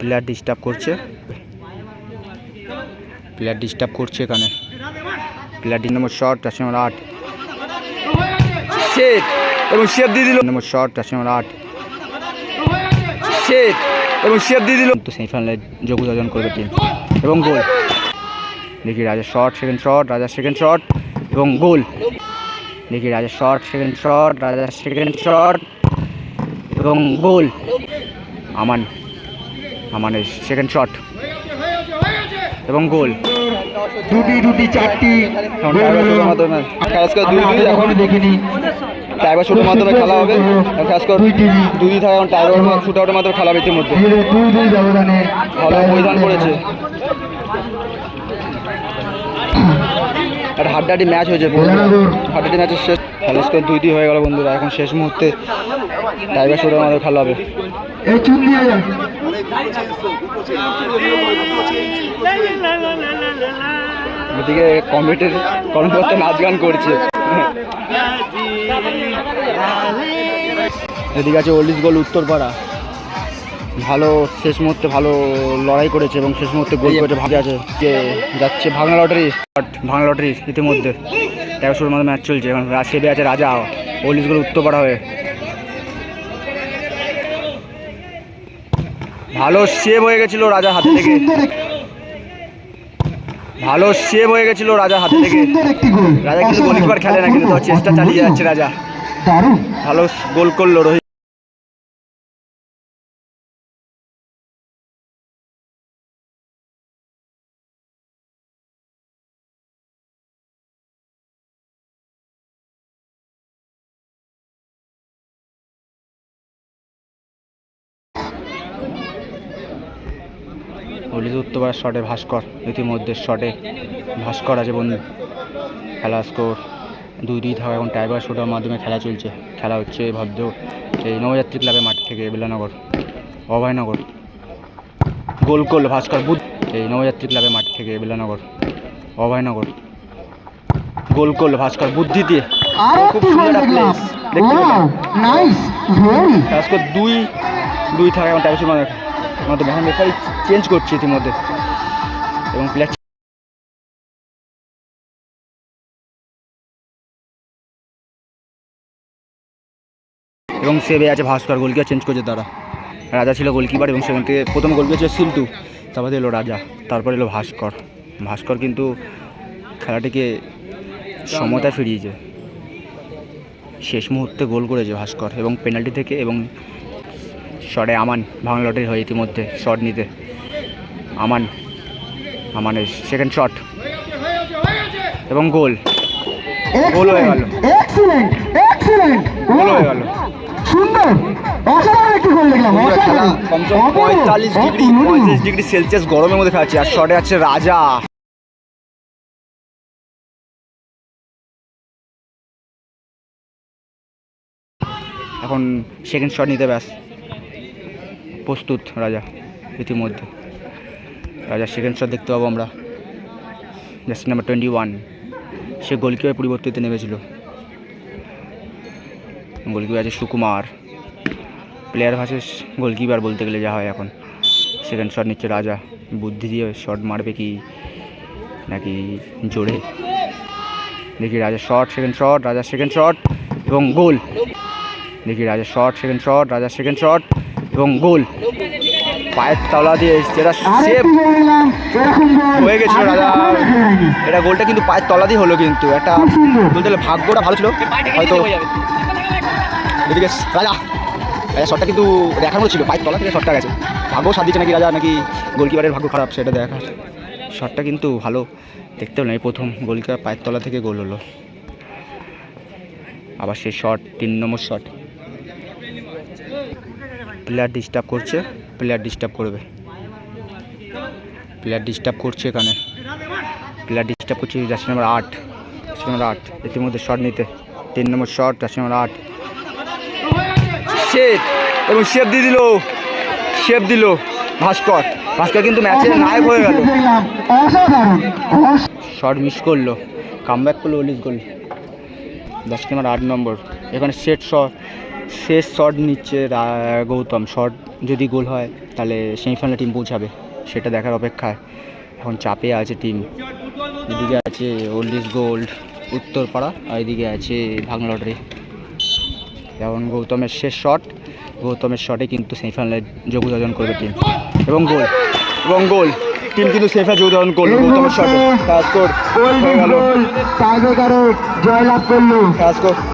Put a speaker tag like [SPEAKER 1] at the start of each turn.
[SPEAKER 1] Player disturb করছে। Player disturb করছে এখানে। প্লেয়ার নম্বর শট চারশো নম্বর আট। শেট এবং শেপ দিয়ে দিল। নম্বর শট চারশো নম্বর আট। শেট এবং শেপ দিয়ে দিল। তো সেমিফাইনালে যোগ্যতা অর্জন করবে টিম এবং গোল দেখি Raja shot second shot Raja second shot এবং গোল দেখি Raja shot second shot Raja second shot এবং গোল। আমান আমানের সেকেন্ড শট এবং গোল।
[SPEAKER 2] দুটি দুটি চারটি। দেখিনি।
[SPEAKER 1] শুটের মাধ্যমে খেলা হবে। এখন খাস করে দুই দুই থাকে এখন টাইগার শুট আউটের মাধ্যমে খেলা হবে ইতিমধ্যে। ভালো পরিধান করেছে। একটা হাড্ডাহাড্ডি ম্যাচ হয়েছে হাড্ডাহাড্ডি ম্যাচের শেষ। খেলা স্কোর দুই দুই হয়ে গেল বন্ধুরা। এখন শেষ মুহূর্তে টাইগার শুটের আমাদের খেলা হবে। এদিকে কমিটির কর্মকর্তা নাচ গান করছে। এদিকে আছে ওল্ডিস গোল উত্তরপাড়া। ভালো শেষ মুহূর্তে ভালো লড়াই করেছে এবং শেষ মুহূর্তে গোল করেছে ভাগে আছে যে যাচ্ছে ভাঙা লটারি। ভাঙা লটারি ইতিমধ্যে। তেরোশোর মতো ম্যাচ চলছে। এখন সেবে আছে রাজা। ওল্ডিস গোল উত্তরপাড়া হয়ে। ভালো সেভ হয়ে গেছিল রাজার হাত থেকে। ভালো সেভ হয়ে গেছিল রাজার হাত থেকে। রাজা কিন্তু গোলকিপার খেলে না কিন্তু চেষ্টা চালিয়ে যাচ্ছে রাজা। ভালো গোল করল রোহিত। হলিদ উত্তরবার শটে ভাস্কর ইতিমধ্যে শটে ভাস্কর আছে বন্ধু। খেলা স্কোর দুই দুই থাকা এখন টাইবার শুটার মাধ্যমে খেলা চলছে। খেলা হচ্ছে ভাবদ এই নবযাত্রী ক্লাবের মাঠ থেকে বেলানগর অভয়নগর। গোল করল ভাস্কর বুধ এই নবযাত্রী ক্লাবের মাঠ থেকে বেলানগর অভয়নগর। গোল করল ভাস্কর বুদ্ধি দিয়ে। খুব সুন্দর একটা দেখতে পেলাম। ভাস্কর দুই দুই থাকা এখন টাইবার শুটার মাধ্যমে এখন রেফারি চেঞ্জ করছে ইতিমধ্যে। এবং প্লেয়ার এবং সেবে আছে ভাস্কর, গোলকিপার চেঞ্জ করেছে তারা। রাজা ছিল গোলকিপার এবং সেখান থেকে প্রথম গোলকিপার ছিল সিল্টু তারপরে এলো রাজা, তারপরে এলো ভাস্কর। ভাস্কর কিন্তু খেলাটিকে সমতা ফিরিয়েছে। শেষ মুহূর্তে গোল করেছে ভাস্কর এবং পেনাল্টি থেকে এবং শটে আমান ভাঙা লটের হয়ে ইতিমধ্যে শট নিতে। আমান আমানের সেকেন্ড শট এবং গোল। গোল হয়ে গেল।
[SPEAKER 2] এক্সিলেন্ট এক্সিলেন্ট
[SPEAKER 1] গোল হয়ে গেল।
[SPEAKER 2] সুন্দর অসাধারণ একটি গোল দেখলাম
[SPEAKER 1] পঁয়তাল্লিশ ডিগ্রি। পঁয়ত্রিশ ডিগ্রি সেলসিয়াস গরমের মধ্যে খাচ্ছে আর শটে আছে রাজা। এখন সেকেন্ড শট নিতে ব্যাস। প্রস্তুত, রাজা, ইতিমধ্যে। রাজা সেকেন্ড শট দেখতে পাবো আমরা। জার্সি নাম্বার টোয়েন্টি ওয়ান সে গোলকিপার পরিবর্তিতে নেমেছিল? গোলকিপার আছে সুকুমার। প্লেয়ার ভার্সেস গোলকিপার বলতে গেলে যা হয় এখন। সেকেন্ড শট নিচ্ছে রাজা। বুদ্ধি দিয়ে শট মারবে কি? নাকি জোরে? দেখি Raja shot second shot Raja second shot এবং গোল। দেখি Raja shot second shot Raja second shot এবং গোল। পায়ের তলা দিয়ে যেটা সেভ হয়ে গেছিল রাজা। এটা গোলটা কিন্তু পায়ের তলা দিয়ে হলো কিন্তু। একটা বলতে গেলে ভাগ্যটা ভালো ছিল। হয়তো এদিকে রাজা। রাজা শটটা কিন্তু দেখানো ছিল। পায়ের তলা থেকে শটটা গেছে। ভাগ্য সাথ দিচ্ছে নাকি রাজা? নাকি গোলকিপারের ভাগ্য খারাপ সেটা দেখা শটটা কিন্তু ভালো। দেখতে পেলাম এই প্রথম গোলকিপার পায়ের তলা থেকে গোল হলো। আবার সেই শট তিন নম্বর শট প্লেয়ার ডিস্টার্ব করছে প্লেয়ার ডিস্টার্ব করবে। প্লেয়ার ডিস্টার্ব করছে এখানে। প্লেয়ার ডিস্টার্ব করছে জার্সি নাম্বার আট জার্সি নাম্বার আট ইতিমধ্যে শট নিতে। তিন নম্বর শট জার্সি নাম্বার আট। শেপ এবং শেপ দিয়ে দিল। শেপ দিল ভাস্কর। ভাস্কর কিন্তু ম্যাচের নায়ক হয়ে গেল। শট মিস করল। কামব্যাক করল ওলিস গোল দশ নম্বর আট নম্বর। এখানে সেট শট শেষ শট নিচ্ছে গৌতম। শট যদি গোল হয় তাহলে সেমিফাইনালে টিম পৌঁছাবে। সেটা দেখার অপেক্ষায়। এখন চাপে আছে টিম এদিকে আছে ওল্ড ইজ গোল্ড উত্তরপাড়া আর এদিকে আছে ভাঙ লটারি এখন গৌতমের শেষ শট গৌতমের শটে কিন্তু সেমিফাইনালে যোগ্যতা অর্জন করবে টিম এবং গোল এবং গোল টিম কিন্তু সেমিফাইনালে যোগ্যতা অর্জন করল গৌতমের শটে কাজ কর হয়ে গেল
[SPEAKER 2] জয়লাভ করল।
[SPEAKER 1] কাজ কর